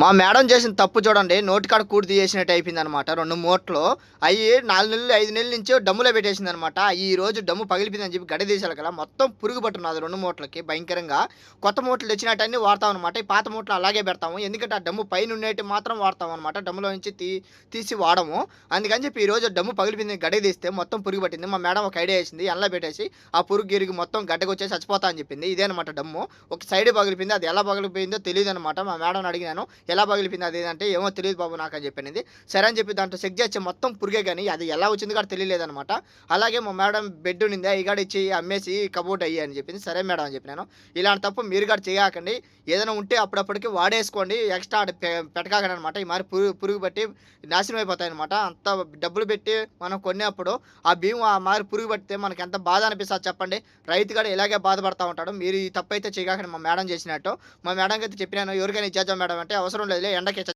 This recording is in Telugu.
మా మేడం చేసిన తప్పు చూడండి నోటికాడ కూడి తీసేసినట్టు అయిపోయింది అనమాట రెండు మూటలు అవి నాలుగు నెలలు ఐదు నెలల నుంచి డమ్ములో పెట్టేసింది అనమాట ఈ రోజు డమ్ము పగిలిపోయిందని చెప్పి గడ తీసాలి కదా మొత్తం పురుగు పట్టున్నది రెండు మూటలకి భయంకరంగా. కొత్త మూటలు తెచ్చినట్టన్నీ వాడతాం అనమాట ఈ పాత మూటలు అలాగే పెడతాము. ఎందుకంటే ఆ డమ్ము పైన ఉండేటి మాత్రం వాడతాం అనమాట డమ్ములో నుంచి తీ తీసి వాడము. అందుకని చెప్పి ఈ రోజు డమ్ము పగిలిపోయింది గడ్డ తీస్తే మొత్తం పురుగు పట్టింది మా మేడం ఒక ఐడియా వేసింది ఎండలో పెట్టేసి ఆ పురుగు గిరిగి మొత్తం గడ్డకు వచ్చేసి చచ్చిపోతా అని చెప్పింది. ఇదే అనమాట డమ్ము. ఒక సైడ్ పగిలిపోయింది అది ఎలా పగిలిపోయిందో తెలియదు అనమాట మా మేడం అడిగినాను ఎలా పగిలిపోయింది అది అంటే ఏమో తెలియదు బాబు నాకు అని చెప్పింది సరే అని చెప్పి దాంట్లో చెక్ చేసి మొత్తం పురిగే కానీ అది ఎలా వచ్చింది కూడా తెలియలేదనమాట అలాగే మా మేడం బెడ్ ఉంది ఈ కాడ ఇచ్చి అమ్మేసి కబోర్డ్ అయ్యి అని చెప్పింది. సరే మేడం అని చెప్పినాను. ఇలాంటి తప్పు మీరు కూడా చేయకండి. ఏదైనా ఉంటే అప్పుడప్పటికి వాడేసుకోండి. ఎక్స్ట్రా పెట్టకాకండి అనమాట ఈ మరి పురుగు పురుగు పట్టి నాశనం అయిపోతాయి అనమాట అంత డబ్బులు పెట్టి మనం కొనేప్పుడు ఆ బియ్యం ఆ మారి పురుగు పడితే మనకి ఎంత బాధ అనిపిస్తుంది చెప్పండి. రైతు కూడా ఇలాగే బాధపడతా ఉంటాడు. మీరు ఈ తప్పు అయితే చేయకండి. మా మేడం చేసినట్టు. మా మేడంకి అయితే చెప్పినాను. ఎవరికైనా ఇచ్చేద్దాం మేడం అంటే అవసరం లేదు ఎండకే